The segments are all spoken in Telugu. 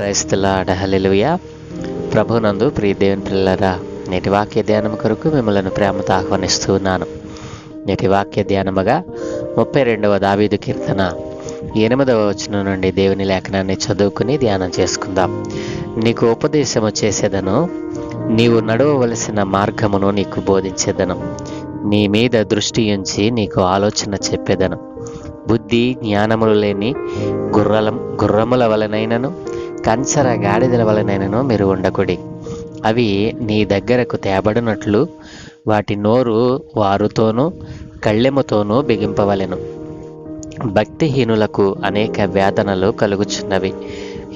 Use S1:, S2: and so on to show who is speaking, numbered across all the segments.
S1: క్రైస్తుల హల్లెలూయ. ప్రభునందు ప్రియ దేవుని పిల్లరా నేటి వాక్య ధ్యానం కొరకు మిమ్మల్ని ప్రేమతో ఆహ్వానిస్తూ ఉన్నాను. నేటి వాక్య ధ్యానముగా ముప్పై రెండవ దావీదు కీర్తన ఎనిమిదవ వచనం నుండి దేవుని లేఖనాన్ని చదువుకుని ధ్యానం చేసుకుందాం. నీకు ఉపదేశము చేసేదను నీవు నడవవలసిన మార్గమును నీకు బోధించేదను నీ మీద దృష్టి ఉంచి నీకు ఆలోచన చెప్పేదను. బుద్ధి జ్ఞానములు లేని గుర్రలం గుర్రముల వలనైనను కంచర గాడిదల వలనైనను మీరు ఉండకుడి. అవి నీ దగ్గరకు తేబడినట్లు వాటి నోరు వారుతోనూ కళ్ళెముతోనూ బిగింపవలెను. భక్తిహీనులకు అనేక వేదనలు కలుగుచున్నవి.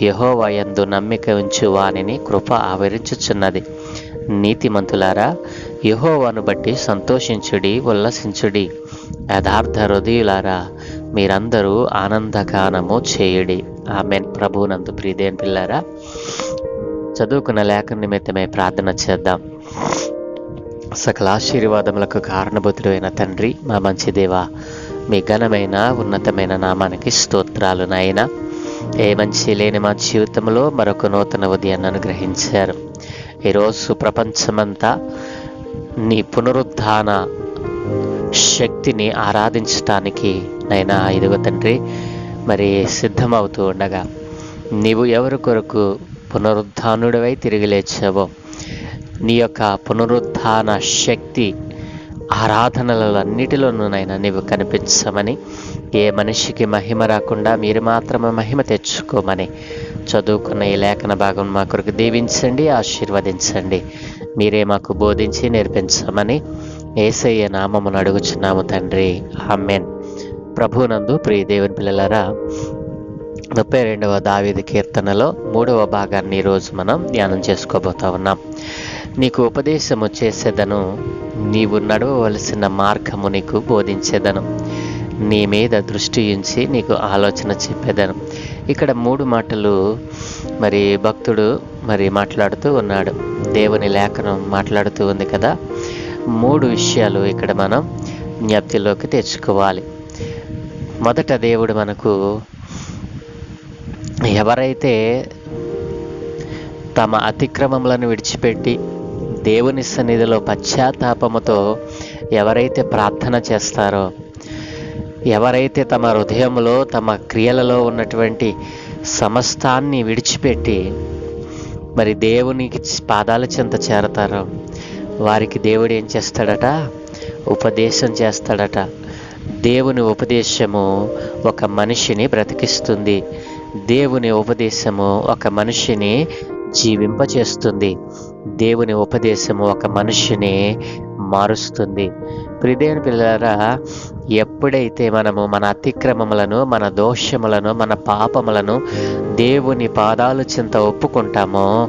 S1: యహోవయందు నమ్మిక ఉంచు వానిని కృప ఆవరించుచున్నది. నీతిమంతులారా యహోవాను బట్టి సంతోషించుడి ఉల్లసించుడి. యథార్థ హృదయులారా మీరందరూ ఆనందగానము చేయుడి. ఆమెన్. ప్రభునందు ప్రియదేన్ పిల్లారా చదువుకున్న లేఖ నిమిత్తమే ప్రార్థన చేద్దాం. సకల ఆశీర్వాదములకు కారణభూతుడైన తండ్రి మా మంచి దేవ మీ ఘనమైన ఉన్నతమైన నామానికి స్తోత్రాలు నాయన. ఏ మంచి లేని మా జీవితంలో మరొక నూతన ఉదయాన్ని అనుగ్రహించారు. ఈరోజు ప్రపంచమంతా నీ పునరుద్ధాన శక్తిని ఆరాధించటానికి నైనా ఇదిగో తండ్రి మరి సిద్ధమవుతూ ఉండగా నీవు ఎవరి కొరకు పునరుద్ధానుడివై తిరిగి లేచావో నీ యొక్క పునరుద్ధాన శక్తి ఆరాధనలన్నిటిలోనూనైనా నీవు కనిపించమని ఏ మనిషికి మహిమ రాకుండా మీరు మాత్రమే మహిమ తెచ్చుకోమని చదువుకున్న ఈ లేఖన భాగం మా కొరకు దీవించండి ఆశీర్వదించండి. మీరే మాకు బోధించి నేర్పించమని ఏసయ్య నామమును అడుగుచున్నాము తండ్రి. ఆమెన్. ప్రభునందు ప్రియ దేవుని పిల్లలారా ముప్పై రెండవ దావేది కీర్తనలో మూడవ భాగాన్ని ఈరోజు మనం ధ్యానం చేసుకోబోతా ఉన్నాం. నీకు ఉపదేశము చేసేదను నీవు నడవవలసిన మార్గము నీకు బోధించేదను నీ మీద దృష్టి ఉంచి నీకు ఆలోచన చెప్పేదను. ఇక్కడ మూడు మాటలు మరి భక్తుడు మరి మాట్లాడుతూ ఉన్నాడు. దేవుని లేఖనం మాట్లాడుతూ ఉంది కదా. మూడు విషయాలు ఇక్కడ మనం జ్ఞప్తిలోకి తెచ్చుకోవాలి. మొదట దేవుడు మనకు ఎవరైతే తమ అతిక్రమములను విడిచిపెట్టి దేవుని సన్నిధిలో పశ్చాత్తాపముతో ఎవరైతే ప్రార్థన చేస్తారో ఎవరైతే తమ హృదయంలో తమ క్రియలలో ఉన్నటువంటి సమస్తాన్ని విడిచిపెట్టి మరి దేవునికి పాదాల చెంత చేరతారో వారికి దేవుడు ఏం చేస్తాడట? ఉపదేశం చేస్తాడట. దేవుని ఉపదేశము ఒక మనిషిని బ్రతికిస్తుంది. దేవుని ఉపదేశము ఒక మనిషిని జీవింపచేస్తుంది దేవుని ఉపదేశము ఒక మనిషిని మారుస్తుంది. ప్రిదేని పిల్లరా ఎప్పుడైతే మనము మన అతిక్రమములను మన దోషములను మన పాపములను దేవుని పాదాలు చింత ఒప్పుకుంటామో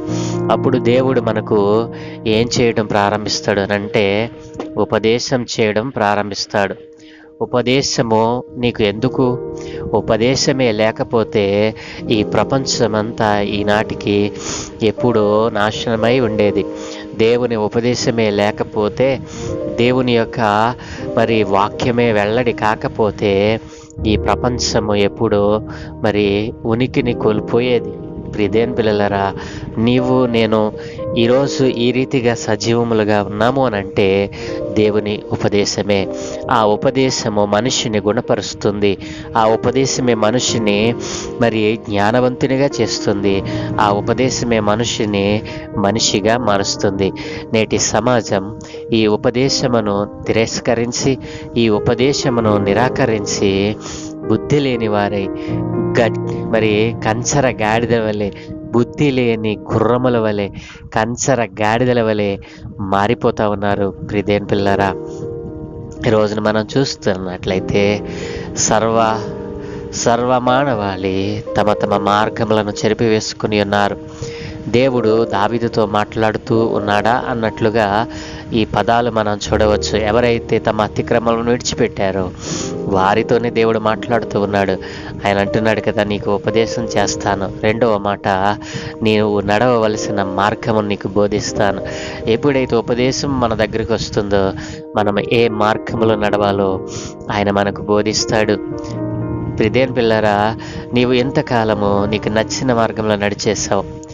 S1: అప్పుడు దేవుడు మనకు ఏం చేయడం ప్రారంభిస్తాడు అంటే ఉపదేశం చేయడం ప్రారంభిస్తాడు. ఉపదేశము నీకు ఎందుకు? ఉపదేశమే లేకపోతే ఈ ప్రపంచమంతా ఈనాటికి ఎప్పుడో నాశనమై ఉండేది. దేవుని ఉపదేశమే లేకపోతే దేవుని యొక్క మరి వాక్యమే వెల్లడి కాకపోతే ఈ ప్రపంచము ఎప్పుడో మరి ఉనికిని కోల్పోయేది. ప్రిదేన్ పిల్లలరా నీవు నేను ఈరోజు ఈ రీతిగా సజీవములుగా ఉన్నాము అని అంటే దేవుని ఉపదేశమే. ఆ ఉపదేశము మనిషిని గుణపరుస్తుంది. ఆ ఉపదేశమే మనిషిని మరి జ్ఞానవంతునిగా చేస్తుంది. ఆ ఉపదేశమే మనిషిని మనిషిగా మారుస్తుంది. నేటి సమాజం ఈ ఉపదేశమును తిరస్కరించి ఈ ఉపదేశమును నిరాకరించి బుద్ధి లేని వారై మరి కంచర గాడిద వలె బుద్ధి లేని గుర్రముల వలె కంచర గాడిదల వలె మారిపోతా ఉన్నారు ప్రిదేన్ పిల్లరా. ఈ రోజున మనం చూస్తున్నట్లయితే సర్వ సర్వమానవాళి తమ తమ మార్గములను చెరిపివేసుకుని ఉన్నారు. దేవుడు దావిదుతో మాట్లాడుతూ ఉన్నాడా అన్నట్లుగా ఈ పదాలు మనం చూడవచ్చు. ఎవరైతే తమ అతిక్రమలను విడిచిపెట్టారో వారితోనే దేవుడు మాట్లాడుతూ ఉన్నాడు. ఆయన అంటున్నాడు కదా నీకు ఉపదేశం చేస్తాను. రెండవ మాట నీవు నడవవలసిన మార్గము నీకు బోధిస్తాను. ఎప్పుడైతే ఉపదేశం మన దగ్గరికి వస్తుందో మనం ఏ మార్గములో నడవాలో ఆయన మనకు బోధిస్తాడు. ప్రిదేన్ పిల్లరా నీవు ఎంతకాలము నీకు నచ్చిన మార్గంలో నడిచేసావు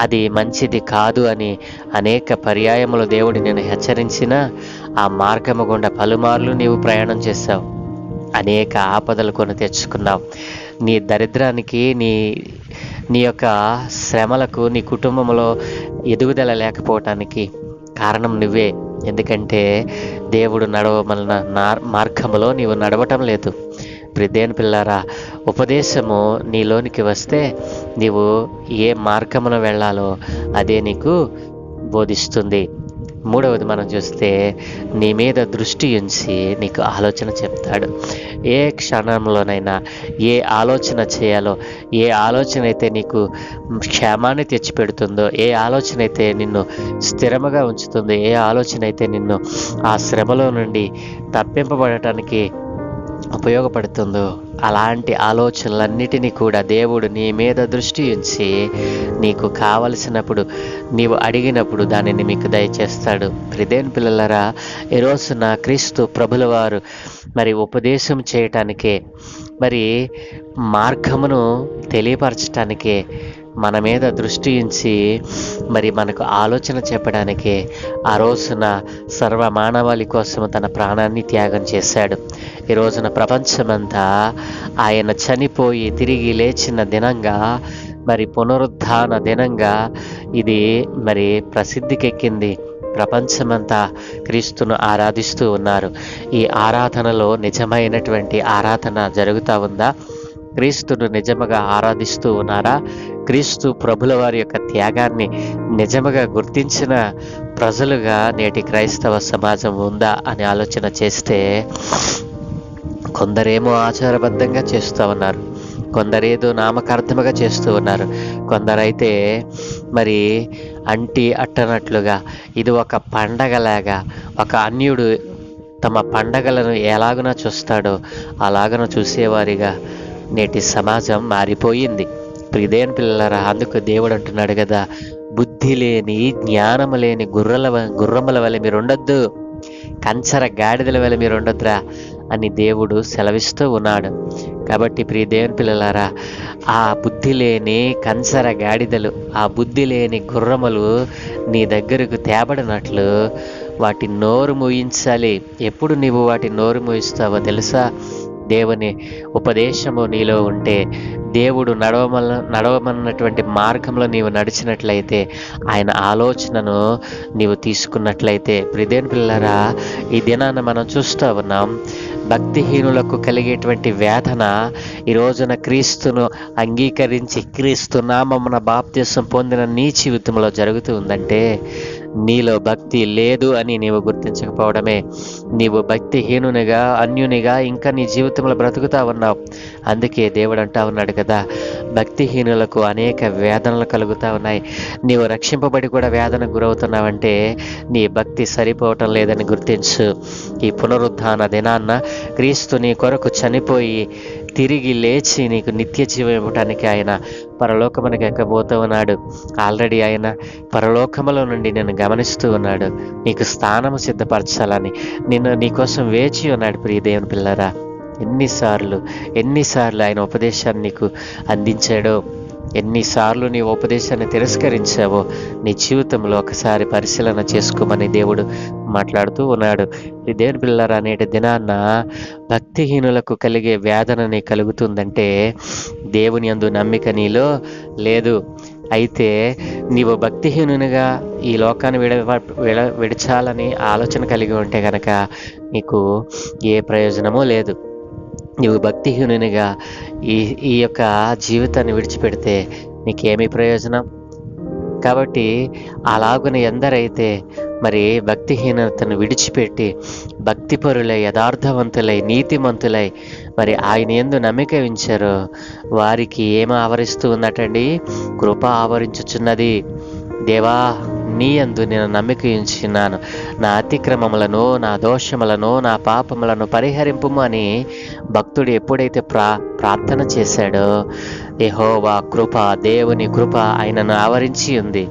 S1: అది మంచిది కాదు అని అనేక పర్యాయములు దేవుడు నేను హెచ్చరించిన ఆ మార్గము గుండా పలుమార్లు నీవు ప్రయాణం చేశావు. అనేక ఆపదలు కొని తెచ్చుకున్నావు. నీ దరిద్రానికి నీ నీ యొక్క శ్రమలకు నీ కుటుంబంలో ఎదుగుదల లేకపోవటానికి కారణం నువ్వే. ఎందుకంటే దేవుడు నడవమన్న నా మార్గములో నీవు నడవటం లేదు. ప్రిదేని పిల్లారా ఉపదేశము నీలోనికి వస్తే నీవు ఏ మార్గమున వెళ్ళాలో అదే నీకు బోధిస్తుంది. మూడవది మనం చూస్తే నీ మీద దృష్టి ఉంచి నీకు ఆలోచన చెప్తాడు. ఏ క్షణంలోనైనా ఏ ఆలోచన చేయాలో ఏ ఆలోచన అయితే నీకు క్షేమాన్ని తెచ్చిపెడుతుందో ఏ ఆలోచన అయితే నిన్ను స్థిరముగా ఉంచుతుందో ఏ ఆలోచన అయితే నిన్ను ఆ శ్రమలో నుండి తప్పింపబడటానికి ఉపయోగపడుతుందో అలాంటి ఆలోచనలన్నిటినీ కూడా దేవుడు నీ మీద దృష్టి ఉంచి నీకు కావలసినప్పుడు నీవు అడిగినప్పుడు దానిని మీకు దయచేస్తాడు. ప్రిదేన్ పిల్లలరా ఈ నా క్రీస్తు ప్రభుల వారు మరి ఉపదేశం చేయటానికే మరి మార్గమును తెలియపరచటానికే మన మీద దృష్టి ఉంచి మరి మనకు ఆలోచన చెప్పడానికే ఆ రోజున సర్వ మానవాళి కోసం తన ప్రాణాన్ని త్యాగం చేశాడు. ఈ రోజున ప్రపంచమంతా ఆయన చనిపోయి తిరిగి లేచిన దినంగా మరి పునరుద్ధాన దినంగా ఇది మరి ప్రసిద్ధికెక్కింది. ప్రపంచమంతా క్రీస్తును ఆరాధిస్తూ ఉన్నారు. ఈ ఆరాధనలో నిజమైనటువంటి ఆరాధన జరుగుతూ ఉందా? క్రీస్తును నిజముగా ఆరాధిస్తూ ఉన్నారా? క్రీస్తు ప్రభుల వారి యొక్క త్యాగాన్ని నిజముగా గుర్తించిన ప్రజలుగా నేటి క్రైస్తవ సమాజం ఉందా అని ఆలోచన చేస్తే కొందరేమో ఆచారబద్ధంగా చేస్తూ ఉన్నారు. కొందరేదో నామకార్థముగా చేస్తూ ఉన్నారు. కొందరైతే మరి అంటి అట్టనట్లుగా ఇది ఒక పండగలాగా ఒక అన్యుడు తమ పండగలను ఎలాగున చూస్తాడో అలాగన చూసేవారిగా నేటి సమాజం మారిపోయింది. ప్రిదేన్ పిల్లలరా? అందుకు దేవుడు అంటున్నాడు కదా బుద్ధి లేని జ్ఞానము లేని గుర్రల గుర్రముల వల్ల మీరు ఉండొద్దు కంచర గాడిదల వల్ల మీరు ఉండొద్దురా అని దేవుడు సెలవిస్తూ ఉన్నాడు. కాబట్టి ప్రియ దేవుని పిల్లలారా ఆ బుద్ధి లేని కంచర గాడిదలు ఆ బుద్ధి లేని గుర్రములు నీ దగ్గరకు తేబడినట్లు వాటి నోరు మూయించాలి. ఎప్పుడు నీవు వాటి నోరు మూయిస్తావో తెలుసా? దేవుని ఉపదేశము నీలో ఉంటే దేవుడు నడవమల నడవమన్నటువంటి మార్గంలో నీవు నడిచినట్లయితే ఆయన ఆలోచనను నీవు తీసుకున్నట్లయితే. ప్రిదేన్ పిల్లరా ఈ దినాన్ని మనం చూస్తూ ఉన్నాం భక్తిహీనులకు కలిగేటువంటి వేదన ఈ రోజున క్రీస్తును అంగీకరించి క్రీస్తు నామమున బాప్త్యసం పొందిన నీ జీవితంలో జరుగుతూ ఉందంటే నీలో భక్తి లేదు అని నీవు గుర్తించకపోవడమే. నీవు భక్తిహీనునిగా అన్యునిగా ఇంకా నీ జీవితంలో బ్రతుకుతా ఉన్నావు. అందుకే దేవుడు అంటా ఉన్నాడు కదా భక్తిహీనులకు అనేక వేదనలు కలుగుతా ఉన్నాయి. నీవు రక్షింపబడి కూడా వేదనకు గురవుతున్నావంటే నీ భక్తి సరిపోవటం లేదని గుర్తించు. ఈ పునరుద్ధాన దినాన్న క్రీస్తు నీ కొరకు చనిపోయి తిరిగి లేచి నీకు నిత్య జీవం ఇవ్వటానికి ఆయన పరలోకమునికి ఎక్కబోతూ ఉన్నాడు. ఆల్రెడీ ఆయన పరలోకములో నుండి నేను గమనిస్తూ ఉన్నాడు. నీకు స్థానము సిద్ధపరచాలని నిన్ను నీకోసం వేచి ఉన్నాడు ప్రియ దేవుని పిల్లరా. ఎన్నిసార్లు ఎన్నిసార్లు ఆయన ఉపదేశాన్ని నీకు అందించాడో ఎన్నిసార్లు నీ ఉపదేశాన్ని తిరస్కరించావో నీ జీవితంలో ఒకసారి పరిశీలన చేసుకోమని దేవుడు మాట్లాడుతూ ఉన్నాడు. ఈ దేవుని పిల్లరా నేటి దినాన్న భక్తిహీనులకు కలిగే వేదనని కలుగుతుందంటే దేవుని యందు నమ్మిక నీలో లేదు. అయితే నీవు భక్తిహీనునిగా ఈ లోకాన్ని విడ విడ విడిచాలని ఆలోచన కలిగి ఉంటే కనుక నీకు ఏ ప్రయోజనమూ లేదు. నీవు భక్తిహీనునిగా ఈ ఈ యొక్క జీవితాన్ని విడిచిపెడితే నీకేమి ప్రయోజనం? కాబట్టి అలాగున ఎందరైతే మరి భక్తిహీనతను విడిచిపెట్టి భక్తిపరులై యథార్థవంతులై నీతిమంతులై మరి ఆయన ఎందు నమ్మిక ఉంచారో వారికి ఏమి ఆవరిస్తూ ఉందటండి కృప ఆవరించుచున్నది. దేవా నీ యందు నేను నమ్మిక ఉంచున్నాను నా అతిక్రమములను నా దోషములను నా పాపములను పరిహరింపుము అని భక్తుడు ఎప్పుడైతే ప్రా ప్రార్థన చేశాడో యెహోవా కృప దేవుని కృప ఆయనను ఆవరించి ఉంది.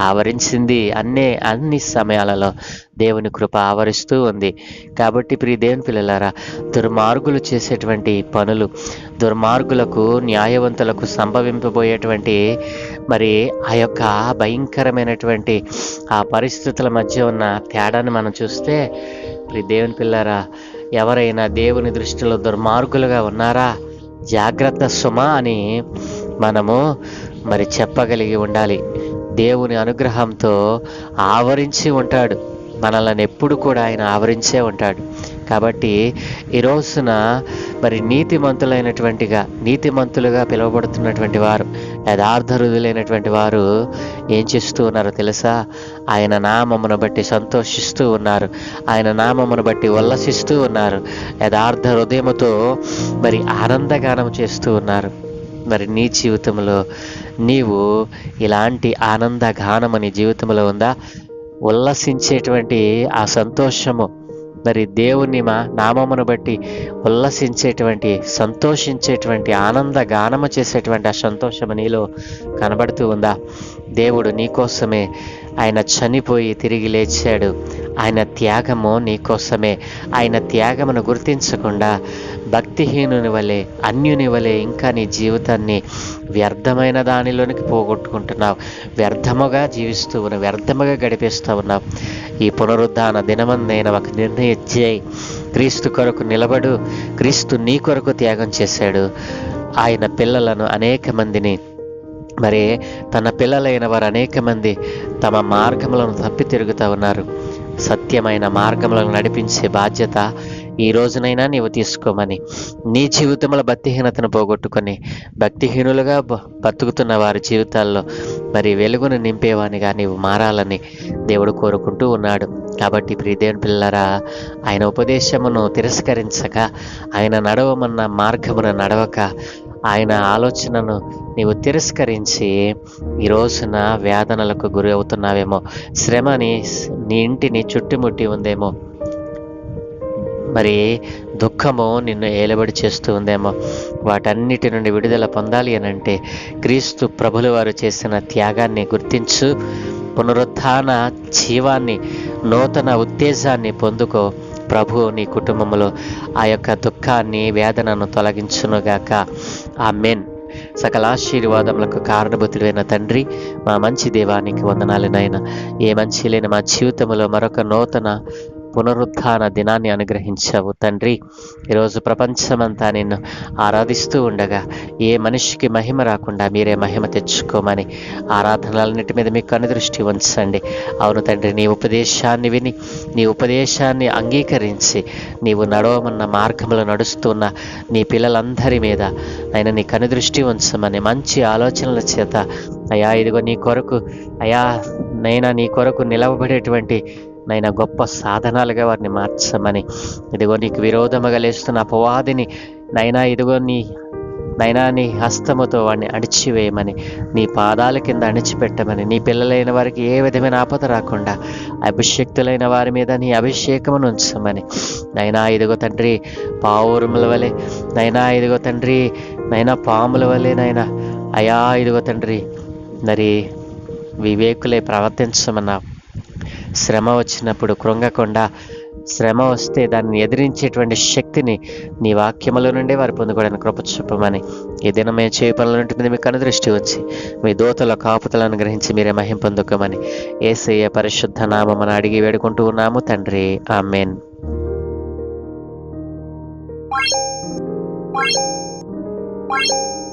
S1: ఆవరించింది. అన్నే అన్ని సమయాలలో దేవుని కృప ఆవరిస్తూ ఉంది. కాబట్టి ప్రియ దేవుని పిల్లలారా దుర్మార్గులు చేసేటువంటి పనులు దుర్మార్గులకు న్యాయవంతులకు సంభవింపబోయేటువంటి మరి ఆ యొక్క భయంకరమైనటువంటి ఆ పరిస్థితుల మధ్య ఉన్న తేడాను మనం చూస్తే ప్రియ దేవుని పిల్లారా ఎవరైనా దేవుని దృష్టిలో దుర్మార్గులుగా ఉన్నారా? జాగ్రత్త సుమ అని మనము మరి చెప్పగలిగి ఉండాలి. దేవుని అనుగ్రహంతో ఆవరించి ఉంటాడు. మనల్ని ఎప్పుడు కూడా ఆయన ఆవరించే ఉంటాడు. కాబట్టి ఈ రోజున మరి నీతిమంతులైనటువంటిగా నీతిమంతులుగా పిలువబడుతున్నటువంటి వారు యథార్థరుదులైనటువంటి వారు ఏం చేస్తూ ఉన్నారో తెలుసా? ఆయన నామమును బట్టి సంతోషిస్తూ ఉన్నారు. ఆయన నామమును బట్టి ఉల్లసిస్తూ ఉన్నారు. యథార్థ హృదయముతో మరి ఆనందగానం చేస్తూ ఉన్నారు. మరి నీ జీవితంలో నీవు ఇలాంటి ఆనంద గానం నీ జీవితంలో ఉందా? ఉల్లసించేటువంటి ఆ సంతోషము మరి దేవుని మా నామమును బట్టి ఉల్లసించేటువంటి సంతోషించేటువంటి ఆనంద గానము చేసేటువంటి ఆ సంతోషము నీలో కనబడుతూ ఉందా? దేవుడు నీకోసమే ఆయన చనిపోయి తిరిగి లేచాడు. ఆయన త్యాగము నీకోసమే ఆయన త్యాగమును గుర్తించకుండా భక్తిహీనుని వలె అన్యుని వలె ఇంకా నీ జీవితాన్ని వ్యర్థమైన దానిలోనికి పోగొట్టుకుంటున్నావు. వ్యర్థముగా జీవిస్తూ ఉన్నావు వ్యర్థముగా గడిపేస్తూ ఉన్నావు. ఈ పునరుద్ధాన దినమందైన ఒక నిర్ణయం చేయి క్రీస్తు కొరకు నిలబడు. క్రీస్తు నీ కొరకు త్యాగం చేశాడు. ఆయన పిల్లలను అనేక మందిని మరి తన పిల్లలైన వారు అనేక మంది తమ మార్గములను తప్పి తిరుగుతూ ఉన్నారు. సత్యమైన మార్గములను నడిపించే బాధ్యత ఈ రోజునైనా నీవు తీసుకోమని నీ జీవితంలో భక్తిహీనతను పోగొట్టుకొని భక్తిహీనులుగా బతుకుతున్న వారి జీవితాల్లో మరి వెలుగును నింపేవానిగా నీవు మారాలని దేవుడు కోరుకుంటూ ఉన్నాడు. కాబట్టి ప్రియదేవుని పిల్లరా ఆయన ఉపదేశమును తిరస్కరించక ఆయన నడవమన్న మార్గమును నడవక ఆయన ఆలోచనను నీవు తిరస్కరించి ఈ రోజున వేదనలకు గురి అవుతున్నావేమో శ్రమని నీ ఇంటిని చుట్టుముట్టి ఉందేమో మరి దుఃఖము నిన్ను ఏలబడి చేస్తూ ఉందేమో. వాటన్నిటి నుండి విడుదల పొందాలి అని అంటే క్రీస్తు ప్రభులు వారు చేసిన త్యాగాన్ని గుర్తించు. పునరుత్థాన జీవాన్ని నూతన ఉత్తేజాన్ని పొందుకో. ప్రభు నీ కుటుంబంలో ఆ యొక్క దుఃఖాన్ని వేదనను తొలగించునుగాక. ఆ మెన్ సకల ఆశీర్వాదములకు కారణభూతుడైన తండ్రి మా మంచి దేవానికి వందనాలు నాయన. ఏ మంచి లేని మా జీవితంలో మరొక నూతన పునరుద్ధాన దినాన్ని అనుగ్రహించావు. తండ్రి ఈరోజు ప్రపంచమంతా నిన్ను ఆరాధిస్తూ ఉండగా ఏ మనిషికి మహిమ రాకుండా మీరే మహిమ తెచ్చుకోమని ఆరాధనలన్నిటి మీద మీకు కనుదృష్టి ఉంచండి. అవును తండ్రి నీ ఉపదేశాన్ని విని నీ ఉపదేశాన్ని అంగీకరించి నీవు నడవమన్న మార్గంలో నడుస్తున్న నీ పిల్లలందరి మీద ఆయన నీ కనుదృష్టి ఉంచమని మంచి ఆలోచనల చేత అయా ఇదిగో నీ కొరకు అయా నైనా నీ కొరకు నిలవబడేటువంటి నైనా గొప్ప సాధనాలుగా వారిని మార్చమని. ఇదిగో నీకు విరోధముగా లేస్తున్న అపవాదిని నైనా ఇదిగో నీ నైనా నీ హస్తముతో వాడిని అణిచివేయమని. నీ పాదాల కింద అణిచిపెట్టమని. నీ పిల్లలైన వారికి ఏ విధమైన ఆపద రాకుండా అభిషక్తులైన వారి మీద నీ అభిషేకమును ఉంచమని. నైనా ఇదిగో తండ్రి పావురముల వలె నైనా ఇదిగో తండ్రి నైనా పాముల వలె నైనా. అయా ఇదిగో తండ్రి మరి వివేకులే ప్రవర్తించమన్నావు. శ్రమ వచ్చినప్పుడు కృంగకుండా శ్రమ వస్తే దాన్ని ఎదిరించేటువంటి శక్తిని నీ వాక్యముల నుండే వారు పొందుకోవడానికి కృప చూపమని ఏదైనా మేము చేయ పనులంటి మీద మీకు వచ్చి మీ దోతల కాపుతలను గ్రహించి మీరే మహిం పొందుకోమని ఏసయ్య పరిశుద్ధ నామమని అడిగి వేడుకుంటూ ఉన్నాము తండ్రి ఆమెన్
S2: Thank.